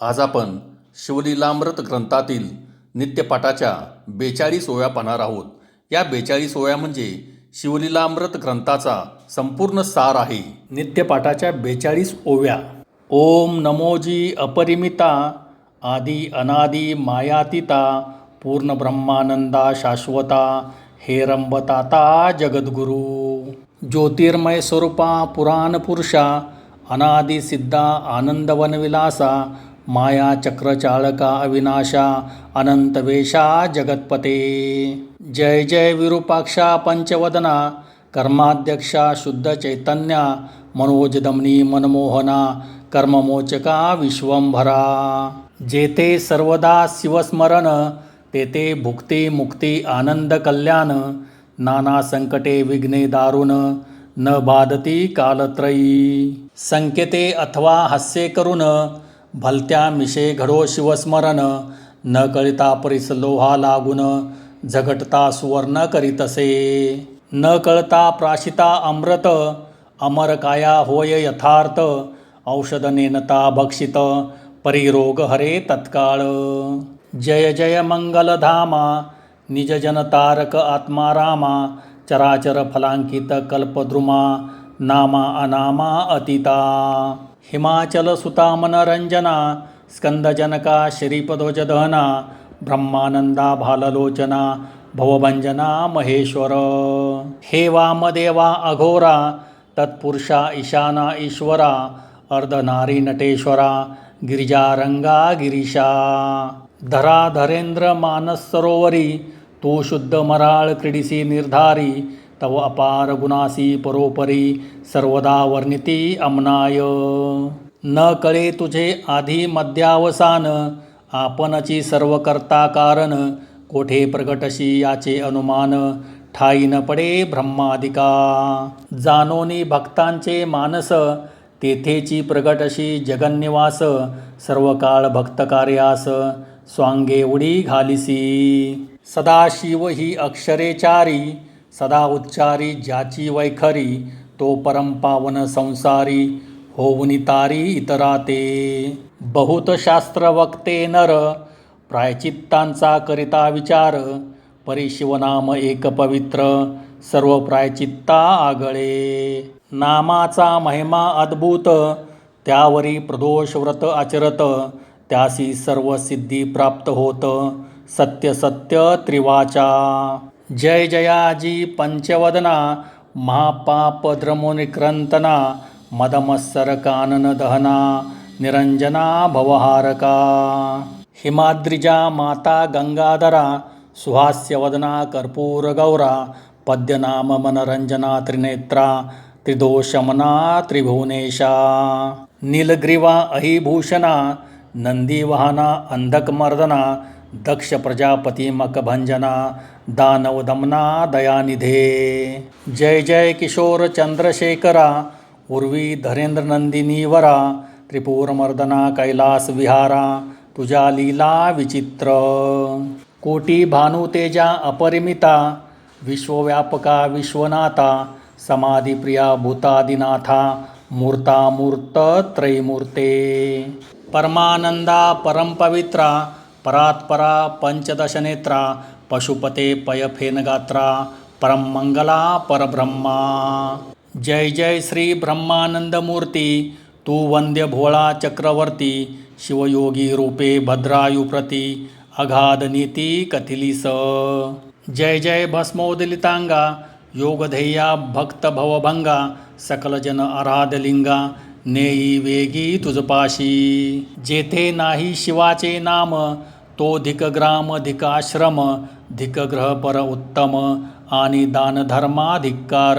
आज आपण शिवलीलामृत ग्रंथातील नित्यपाठाच्या बेचाळीस ओव्या पाहणार आहोत. या बेचाळीस ओव्या म्हणजे शिवलीलामृत ग्रंथाचा संपूर्ण सार आहे. नित्यपाठाच्या बेचाळीस ओव्या. ओम नमोजी अपरिमिता आदि अनादि मायातीता पूर्ण ब्रह्मानंदा शाश्वता हेरंबताता जगद्गुरु. ज्योतिर्मय स्वरूपा पुराण पुरुषा अनादि सिद्धा आनंदवनविलासा माया चक्रचाळका अविनाशा अनंतवेशा जगत्पते। जय जय विरूपाक्षा पंचवदना कर्माध्यक्षा शुद्ध चैतन्या मनोजदमनी मनमोहना कर्ममोचका विश्वंभरा। जेथे सर्वदा शिवस्मरण तेथे भुक्ती मुक्ती आनंद कल्याण नाना संकटे विघ्ने दारुण न बाधती कालत्रयी। संकेते अथवा हास्य करून भलत्या मिशे घडो शिवस्मरण न कळिता परिसलोहा लागून झगटता सुवर्ण करीतसे न कळता प्राशिता अमृत अमर काया होय यथार्थ औषध नेनता भक्षित परिरोग हरे तत्काळ. जय जय मंगलधामा निज जन तारक आत्मा रामा चराचर फलांकित कल्पद्रुमा नामा अनामा अतिता। हिमाचल सुता मनरंजना स्कंदजनका श्रीपदोजदहना ब्रह्मानंदा भाललोचना भवभंजना महेश्वर। हे वामदेवा अघोरा तत्पुरुषा ईशाना ईश्वरा अर्धनारी नटेश्वरा गिरिजारंगा गिरीशा। धरा धरेंद्र मानस सरोवरी तू शुद्ध मराळ क्रीडिसी निर्धारी तव अपार गुणासी परोपरी सर्वदा वर्णिती अमनाय। न कळे तुझे आधी मध्यावसान आपणची सर्व करता कारण कोठे प्रगटशी याचे अनुमान ठाई न पडे ब्रह्मादिका। जानोनी भक्तांचे मानस तेथेची प्रगटशी जगन्निवास सर्व काळ भक्तकार्यास स्वांगे उडी घालिसी। सदाशिव ही अक्षरेचारी सदा उच्चारी ज्याची वैखरी तो परमपावन संसारी होवनितारी तारी इतरा ते बहुत शास्त्र वक्ते नर प्रायचित्तांचा करिता विचार परिशिवनाम एक पवित्र सर्व प्रायचित्ता आगळे. नामाचा महिमा अद्भुत त्यावरी प्रदोष व्रत आचरत त्यासी सर्व सिद्धी प्राप्त होत सत्य सत्य त्रिवाचा. जय जयाजी पंचवदना महापापद्रमुनिक्रन्तना द्रमुनिक्रंतना निरञ्जना दहना निरंजना भवहारका। हिमाद्रिजा माता गंगाधरा सुहास्यवदना कर्पूरगौरा पद्यनाम मनरंजना त्रिनेत्रा त्रिदोषमना त्रिभुवनेशा। नीलग्रीवा अहिभूषणा नंदीवाहना अंधकमर्दना दक्ष प्रजापती मकभंजना दानवदमना दयानिधे। जय जय किशोर चंद्रशेखरा उर्वी धरेंद्र नंदिनीवरा त्रिपुरमर्दना कैलास विहारा तुझ्या लीला विचित्र। कोटी भानुतेजा अपरिमिता विश्वव्यापका विश्वनाथा समाधिप्रिया भूतादिनाथा मूर्तामूर्त त्रैमूर्ते। परमानंदा परमपवित्रा परात्परा पंचदशनेत्रा पशुपते पयफेनगात्रा। परमंगला परब्रह्मा। जय जय श्री ब्रह्मानंदमूर्ती तू वंद्य भोळा चक्रवर्ती। शिवयोगी रूपे भद्रायुप्रती। अगाध नीती कथिलीस जय जय भस्मोदलितांगा योगधेया भक्त भवभंगा सकलजन आराधलिंगा नेई वेगी तुझपाशी जेथे नाही शिवाचे नाम तो धिकग्राम धिकाश्रम धिकग्रह पर उत्तम आणि दानधर्माधिकार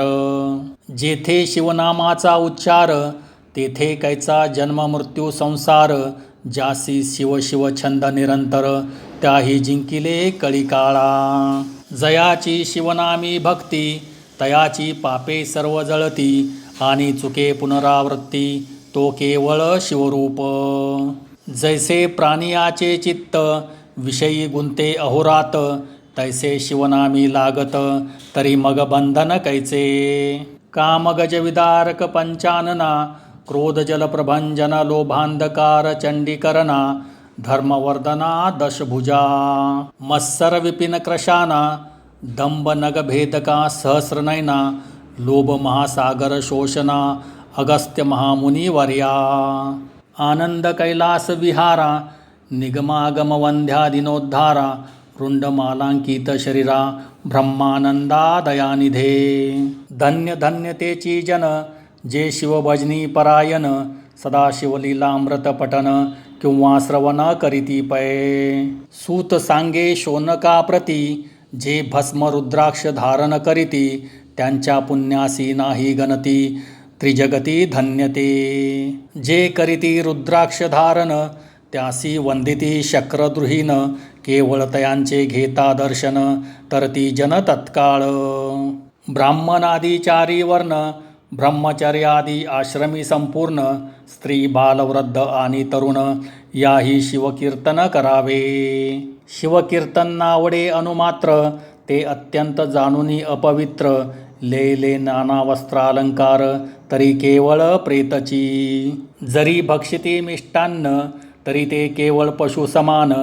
जेथे शिवनामाचा उच्चार तेथे कैचा जन्म मृत्यू संसार जासी शिव शिव छंद निरंतर त्याही जिंकिले कळिकाळा. जयाची शिवनामी भक्ती तयाची पापे सर्व जळती आणि चुके पुनरावृत्ती तो केवळ शिवरूप. जैसे प्राणियाचे चित्त विषयी गुंते अहोरात तैसे शिवनामी लागत तरी मग बंधन कैचे कामगज विदारक पंचानना क्रोधजलप्रभञ्जन लोभांधकार चण्डीकरणा धर्मवर्धना दशभुजा। मत्सर विपिन क्रशाना दंभ नगभेदका सहस्रनयना लोभ महासागर शोषणा अगस्त्य महामुनिवर्या। आनंद कैलास विहारा निगमागम दिनोद्धारा रुंडमालांकित शरीरा ब्रह्मानंदा दयानिधे धन्य धन्य तेची जन जे शिवभजनी परायण सदा शिवलीलामृतपठन किंवा श्रवण करीती पये सूत सांगे शोनका प्रती जे भस्म रुद्राक्ष धारण करीती त्यांच्या पुण्यासी नाही गणती। त्रिजगती धन्यते। जे करीती रुद्राक्ष धारण त्यासी वंदिती शक्रद्रुहीन केवळ तयांचे घेता दर्शन तर ती जन तत्काळ। ब्राह्मणादी चारी वर्ण ब्रह्मचर्यादी आश्रमी संपूर्ण स्त्री बालवृद्ध आणि तरुण याही शिवकीर्तन करावे। शिवकीर्तन नावडे अनुमात्र ते अत्यंत जाणूनी अपवित्र लेले नाना वस्त्रालंकार तरी केवळ प्रेतची जरी भक्षिती मिष्टान्न तरी ते केवळ पशु समान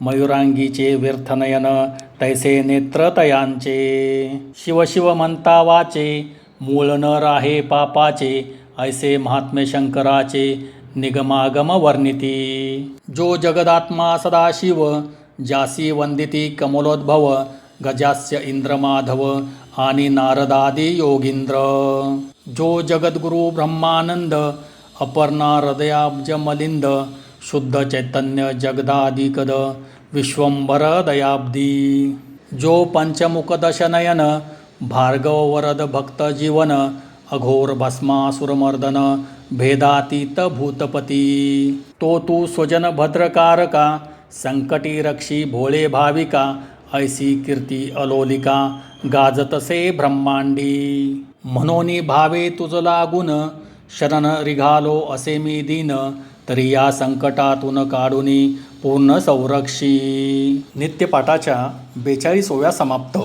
मयुरांगीचे व्यर्थनयन तैसे नेत्रतयांचे शिव शिव म्हणता वाचे मूळ न राहे पापाचे ऐसे महात्मे शंकराचे निगमागम वर्णिती जो जगदात्मा सदाशिव जासी वंदिती कमलोद्भव गजास्य इंद्रमाधव आणि नारदादी योगींद्र। जो जगद्गुरु ब्रह्मानंद अपर्णा हृदयाब्ज मलिंद शुद्ध चैतन्य जगदादिकद विश्वंभर दयाब्दी। जो पंचमुख दशनयन भार्गव वरद भक्त जीवन अघोर भस्मासुरमर्दन भेदातीत भूतपती। तो तू स्वजन भद्रकारका संकटी रक्षी भोळे भाविका ऐसी कीर्ती अलोलिका गाजतसे ब्रह्मांडी। म्हणोनी भावे तुझ लागून शरण रिघालो असे मी दिन तरी या संकटातून काढूनी पूर्ण संरक्षी. नित्यपाठाच्या बेचाळीसोव्या समाप्त.